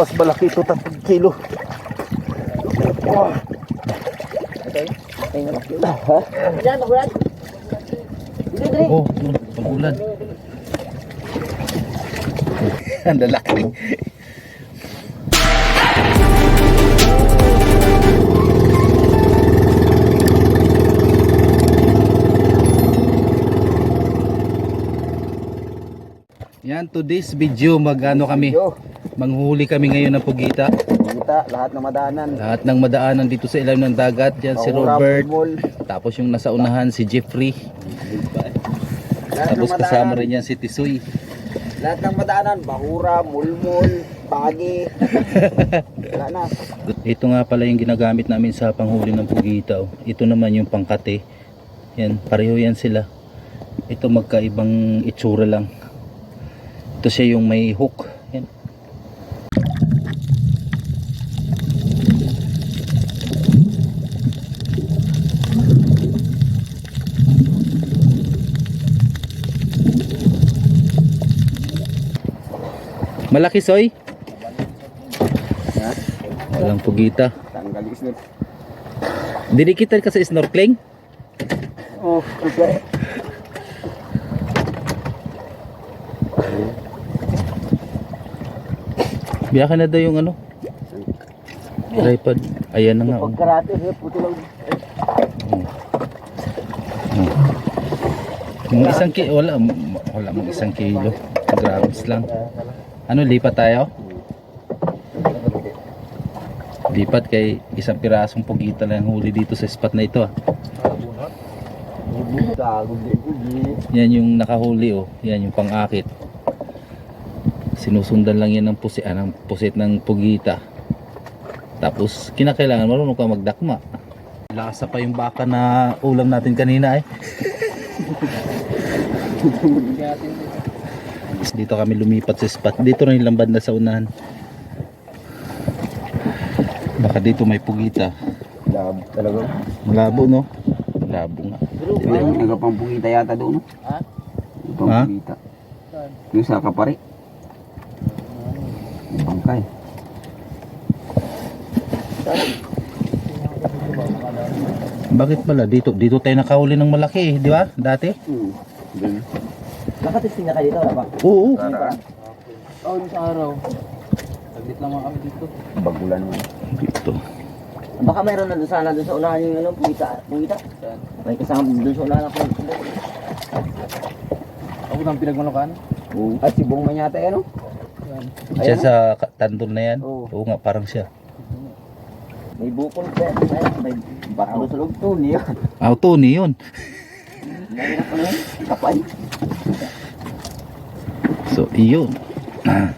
mas malaki ito 3 kilo. Oh. Okay. Okay na laki. Ha? Diyan, magulan. Oh, pagulan. Ang lalaki. Yan, today's video, magano kami, manghuli kami ngayon ng pugita. kita lahat ng madaanan. Lahat ng madaanan dito sa ilalim ng dagat, yan si Mahurap, Robert, bulbul. tapos yung nasa unahan si Jeffrey, Lahat tapos kasama rin yan si Tisoy. Lahat ng madaanan, bahura, mulmul. Wala na. Ito nga pala yung ginagamit namin sa panghuli ng pugita. oh. Ito naman yung pangkate. Yan, pareho yan sila. Ito magkaibang itsura lang. Ito siya yung may hook. Yan. Malaki soy? Ha? Walang pugita. Tanggal yung snip. Dinikitan ka sa snorkeling? Oh, okay. Biyakan na daw yung ano? Tripod. Ayan na nga. Oh. Pagkarate, eh, puto lang. Mga isang kilo. Wala. Wala mga isang kilo. Grams lang. Ano, lipat tayo? Lipat kay isang pirasong pugita lang ang huli dito sa spot na ito. Ah. Yan yung nakahuli oh. Yan yung pang-akit. Sinusundan lang yan ng pusit, ah, ng pusit ng pugita. Tapos kinakailangan marunong ka magdakma. Lasa pa yung baka na ulam natin kanina eh. Dito kami lumipat sa spot. Dito rin yung banda sa unahan. Baka dito may pugita. Labo talaga. Malabo no? Malabo nga. May nagapampungita yata doon, no? Ha? Pampungita. Yung sa kapari. Bangkay. Bakit pala dito? Dito tayo nakahuli ng malaki eh, di ba? Dati? Hmm. Nakatesting na kayo dito, wala ba? Oo. Tara. Oo, yung sa araw. Saglit lang kami dito. Bagulan mo. Dito. Baka mayroon na doon sana doon sa unahan yung ano, pumita. Pumita. May kasama doon sa unahan ako. Ako nang pinagmanukan? Oo. At si Bong Manyata, ano? Siya sa tandol na yan? Oo. Oo nga, parang siya. May bukol pa. May bato sa loob. Oo, niya. Ah, Tony yun. Ko. Kapay. So, iyon. Ha.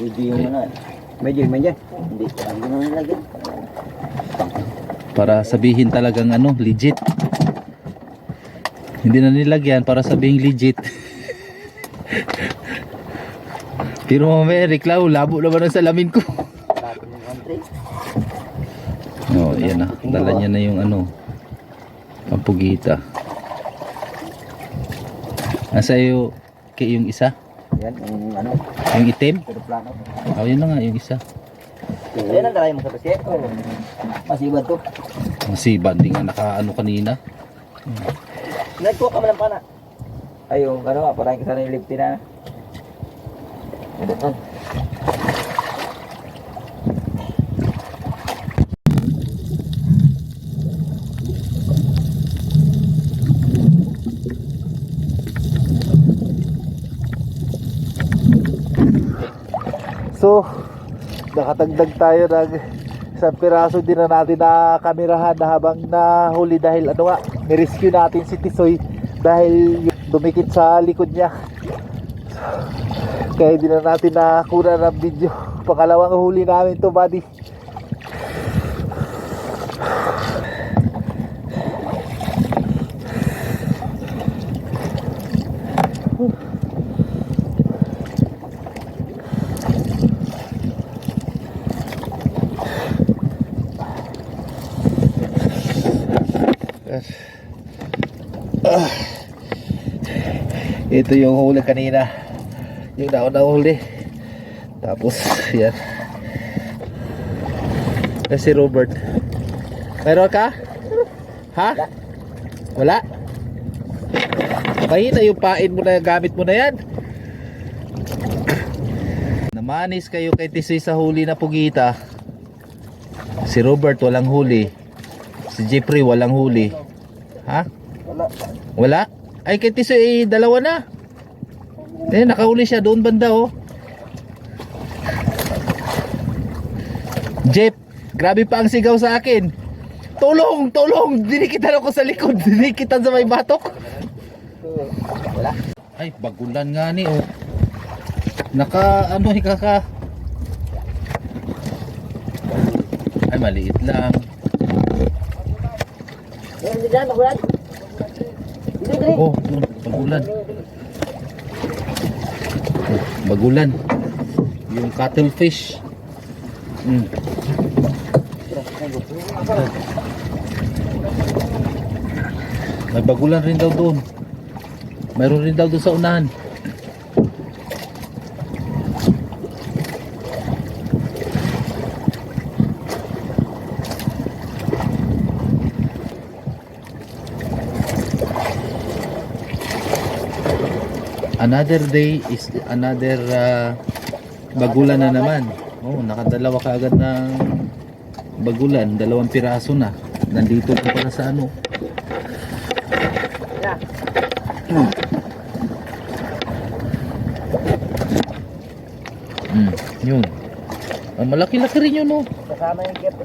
Video yung ano. Medyo, medyo. Hindi, parang gano'n nilagyan. Para sabihin talagang ano, legit. Hindi na nilagyan para sabihin legit. Pero mamaya reklamo, labo naman ang salamin ko. Country. Oh, yan na. Dala niya na yung ano, pampugita. Nasa iyo kay yung isa? Yan, yung ano, Yung itim? Oh, yun na nga, yung isa. Ayan ang dalay mo sa basket. Oo. Masibad to. Si Banding nga nakaano kanina. Nagkuha ka man ng pana. Ay, yung ano, parang kasana yung lifty na. So, nakatagdag tayo ng isang piraso din na natin na kamerahan na habang nahuli dahil ano nga nirescue natin si Tisoy dahil dumikit sa likod niya kaya hindi na natin nakakura ng video pangalawang huli namin to buddy Whew. Ito yung huli kanina. Yung nauna huli. Tapos, yan. Eh, si Robert. Meron ka? Ha? Wala? Mahina yung pain mo na gamit mo na yan. Namanis kayo kay Tisoy sa huli na pugita. Si Robert walang huli. Si Jeffrey walang huli. Ha? Wala. Wala? Ay kay Tisoy eh, dalawa na. Eh nakahuli siya doon banda oh. Jeff, grabe pa ang sigaw sa akin. Tulong, tulong! Dinikitan ako sa likod, dinikitan sa may batok. Wala. Ay, bagulan nga ni oh. Naka ano eh kaka. Ay maliit lang. Din dyan, magulat. Oh, bagulan. Oh, bagulan. Yung cuttlefish. Mm. May bagulan rin daw doon. Mayroon rin daw doon sa unahan. Another day is another uh, bagulan na naman. Oh, nakadalawa ka agad ng bagulan, dalawang piraso na. Nandito pa pala sa ano. Hmm, yun. Ah, malaki-laki rin yun, oh. Kasama yung kit.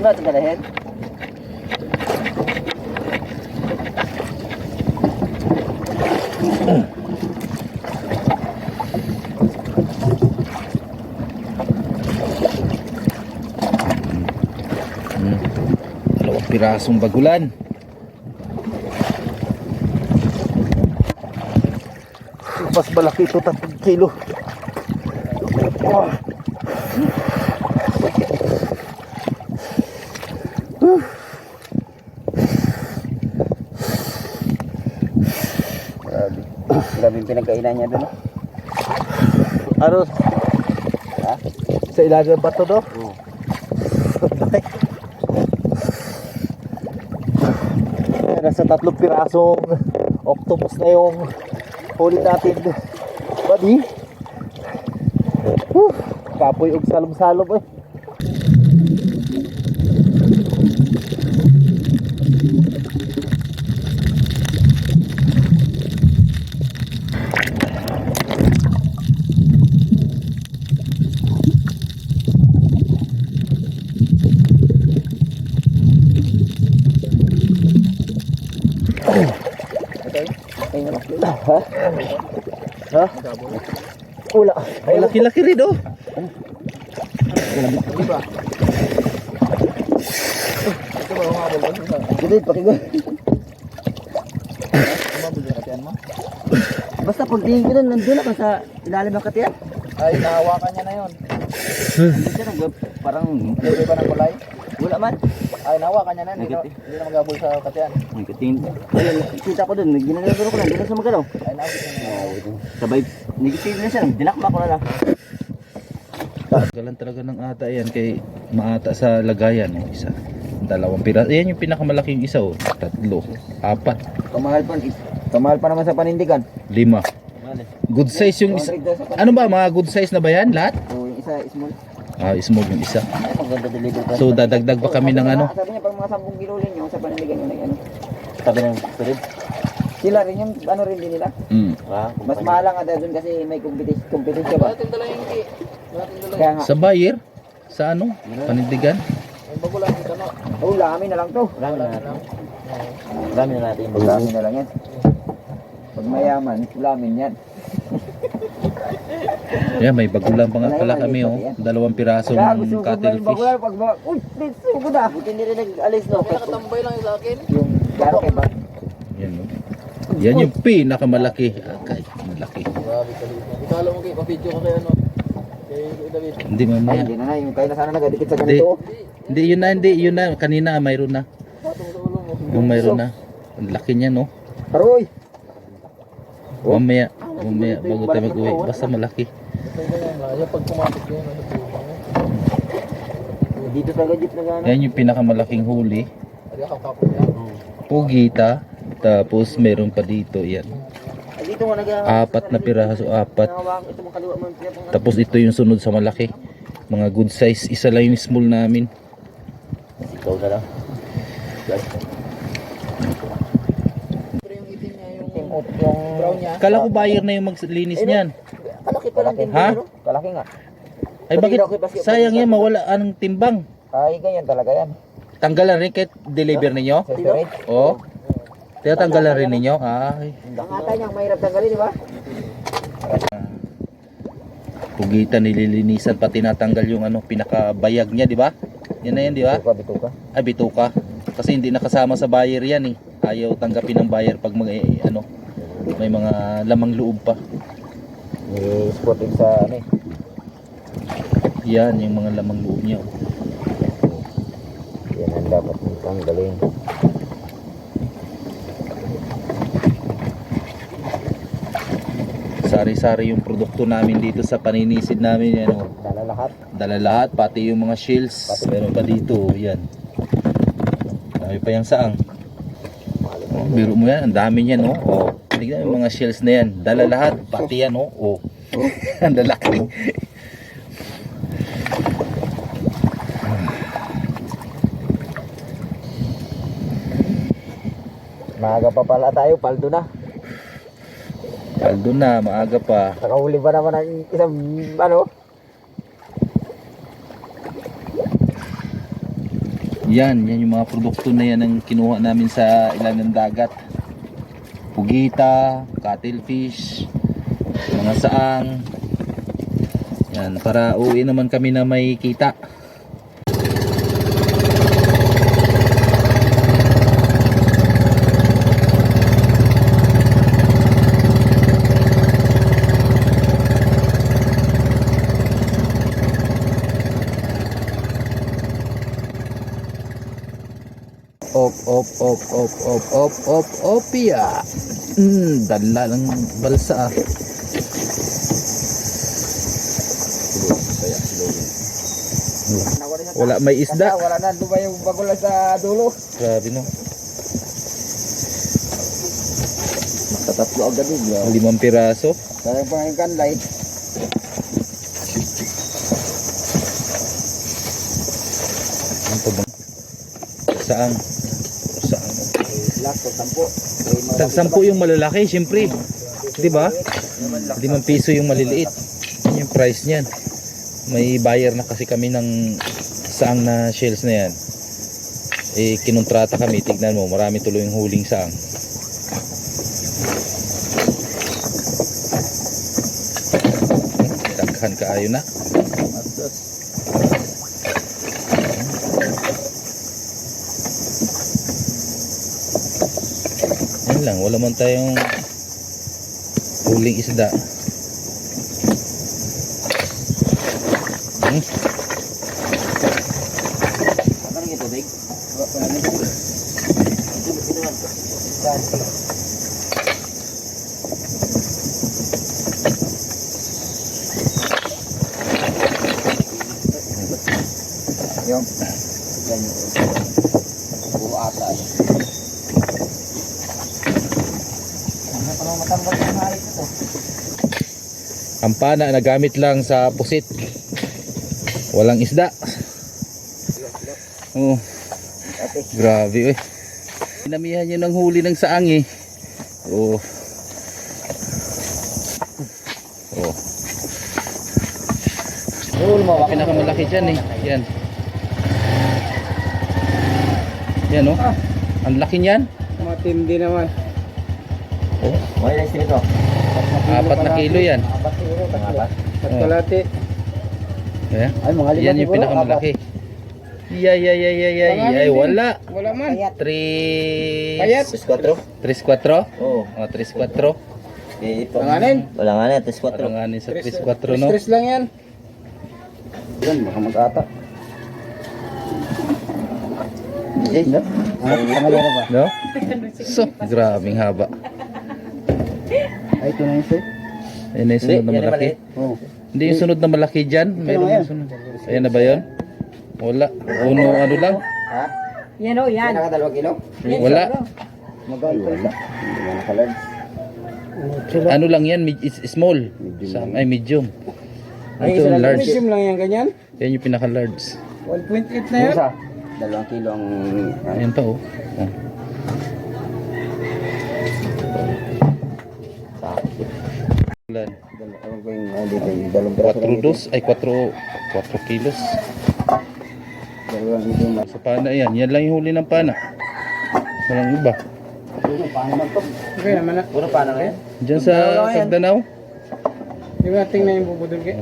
Hindi ba ito dalahin? Hmm. Dalawang pirasong bagulan. Mas malaki ito, 3 kilo. Oh. Yung pinagkainan niya doon. Ano? Ha? Sa ilalim ng bato, no? Oo. Nasa tatlong pirasong octopus na yung huli natin. Buddy. Whew. Kapoy og salom-salom eh. Okay. Ay, malaki. Ha? Ha? Wala. Ay, laki-laki rin oh. Di ba? Ito ba humabol ba? Dito, pakigo. Humabol yung katiyan mo? Basta pag tingin ko doon, nandun ako sa ilalim ng katiyan. Ay, nahawakan niya na yun. Hindi siya nag parang Hindi ba ng kulay? wala man. Ay, nahawakan niya na. Hindi na, hindi na magabol sa katiyan. Ang katingin. Ayun, kita ko doon, ginagano ko lang, ginagano sa magalaw. Ay, niya na. Sabay, negative na siya, dinakma ko na lang. Galan talaga ng ata yan kay maata sa lagayan oh, isa. Dalawang piraso. Yan yung pinakamalaking isa oh. Tatlo, apat, Kamahal pa, kamahal pa naman sa panindigan. lima. Good size yung isa. Ano ba mga good size na ba yan lahat? So, yung isa, small. Ah, small yung isa. So dadagdag pa kami ng ano? Sabi niya, pag mga 10 kilo rin yung sa panindigan yung nag-ano. Sabi ng spirit. Sila rin yung ano rin din nila. Mm. Mas mahal nga dun kasi may competition, competition ba? Kaya nga. Sa buyer? Sa ano? Panindigan? Oh, lami na lang to. Marami na natin. Marami na natin yung Lami na lang yan. Pag mayaman, lamin yan. Yan, may bagulan pa nga pala kami oh. Dalawang pirasong ko cuttlefish. bagulan pag ba? Uy, dito ko na. Buti hindi rin nag-alis no. Nakatambay lang sa akin. Yung klaro kay ba? Yan oh. Yan yung pinakamalaki. Akay, malaki. Grabe ka dito. Ikala mo kayo, pa-video ka kay ano. Hindi Ay, mamaya. hindi na na. Yung kayo na sana nagadikit sa Hindi. ganito. Hindi, yun na, hindi, yun na. Kanina, mayroon na. Yung mayroon na. Ang laki niya, no? Aroy! Mamaya, mamaya, bago tayo mag-uwi. Basta malaki. Dito sa gadget na gano'n. Yan yung pinakamalaking huli. Pugita. Tapos, meron pa dito. Yan. Apat na piraso, apat. Tapos, ito yung sunod sa malaki. Mga good size. Isa lang yung small namin. Ikaw na lang. Yung brown niya. Kala ko buyer na yung maglinis niyan. Kalaki pa lang din. Ha? Kalaki nga. Ay, bakit? Sayang yan, mawala anong timbang. Ay, ganyan talaga yan. Tanggalan rin kahit deliver ninyo? Oo. Kaya tanggalan rin ninyo? Ay. Ang ata niya, mahirap tanggalin, di ba? Pugitan nililinisan pa tinatanggal yung ano pinakabayag niya, di ba? Yan na yan, di ba? Bituka, bituka. Ay bituka. Kasi hindi nakasama sa buyer yan eh. Ayaw tanggapin ng buyer pag mga eh, ano may mga lamang loob pa. May spotting sa ano eh. Yan yung mga lamang loob niya. Yan ang dapat mong tanggalin. Sari-sari yung produkto namin dito sa paninisid namin yan oh. Dala lahat. Dala lahat pati yung mga shields. Meron pa dito, yan. Dami pa yung saang. Oh, biro mo yan, ang dami niyan oh. Oh, tignan yung mga shells na yan. Dala lahat, pati yan oh. Oh. ang lalaki. Maaga pa pala tayo, paldo na. Kaldo na, maaga pa. Nakahuli ba naman ang isang ano? Yan, yan yung mga produkto na yan ang kinuha namin sa ilagang dagat. Pugita, cuttlefish, mga saang. Yan, para uwi naman kami na may kita. Op, op, op, op, op, op, op, opia. Mm, dala ng balsa ah. Wala may isda. Wala na, dumay yung bagula sa dulo. Grabe no. Tatatlo agad yun. Limang piraso. Kaya pa yung kanlay. Ano to bang? Saan? Saan? Last tampo. Tag sampu yung malalaki, siyempre. Di ba? Limang piso yung maliliit. Yan yung price niyan. May buyer na kasi kami ng saang na shells na yan. Eh, kinontrata kami. Tignan mo, marami tuloy yung huling saang. Daghan kaayo na. Lang, wala man tayong huling isda. Hmm? Yung tubig? Yung yan buo ata eh. Ano pa naman matanggal yung harit ito? Ang pana na gamit lang sa pusit. Walang isda. Oh, grabe eh. Pinamihan nyo ng huli ng saang eh. Oh. Oh. oh, lumawak Pinakamalaki dyan eh. Yan. Yan oh. Ang laki niyan. Matindi naman. Oh, Wala yung ito. apat na kilo yan. Kilo, tatlo. At Oh. kalate. Ayan. Ay, mga lima Yan yung siguro, pinakamalaki. Yay, yay, yay, yay, yay, Pangalan yay, din. wala. Wala man. Payat. Tres... Payat. Tres, 3-4? quatro? Oo. Oh, 3-4. Eh, ito. Pangalan? Wala nga na, tres, quatro. Parang ano sa Tres- 3-4 no? Stress lang yan. Yan, baka mag-ata. Eh, no? Ba? No? So, grabing haba. Ay, ito na yun, sir. Ayan na yung sunod na malaki. Oo. Hindi yung sunod na malaki dyan. Meron yung sunod. Ayan na ba yun? Wala. Uno ano lang? Ha? Yan o, yan. Nakadalawang kilo? Wala. Magkano. Ano lang yan? Small. Sa, ay, medium. Ito lang. large. Medium lang yan, ganyan. Yan yung pinaka-large. 1.8 na Yung yan. Dalawang kilo ang... Ayan pa oh. oh. 4 dito. dos? Ay, 4 4 kilos. Sa pana yan. Yan lang yung huli ng pana. Walang iba. Paano man to? Okay naman na. Puro paano na yan? Diyan sa Tagdanaw. Di ba tingnan yung bubudol kay?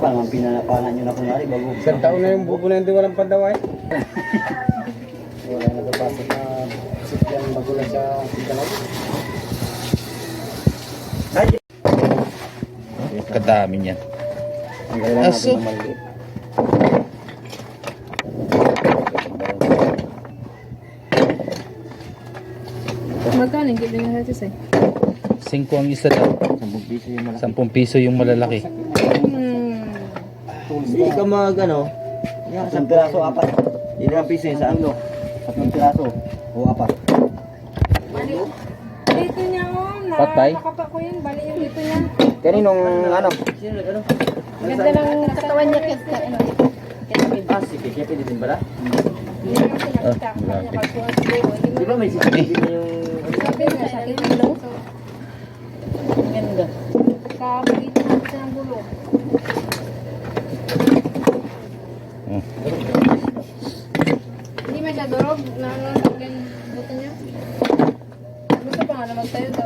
Baka naman pinanapanan nyo na kunwari bago. Isang taon na yung bubo na hindi walang pandaway. Wala na napasok na sityan bago lang sa sityan. Kadami niyan. Ang kailangan Aso. natin na maliit. Magkano yung giling nga sa sa'yo? 5 ang isa daw. Sampung piso yung malaki. 10 piso yung malalaki. Hmm. Hindi ka mag ano. Isang piraso, apat. Ilang piso yun sa ano? Tatlong piraso. O apat. Bali. Dito niya o. Na, Patay? Nakapa ko yun. Bali yung dito niya. Kaninong ano? Ganda ng katawan niya. Kasi ano. Ah, si Keke, pwede din pala? Ah, grabe. Di ba may CCTV na yung... Sabi nga sa akin ang low. Ganda. Na siya ng gulo. Oh. Hindi man siya durog. Na ano sa akin. Buto niya. Gusto pa nga naman tayo daw.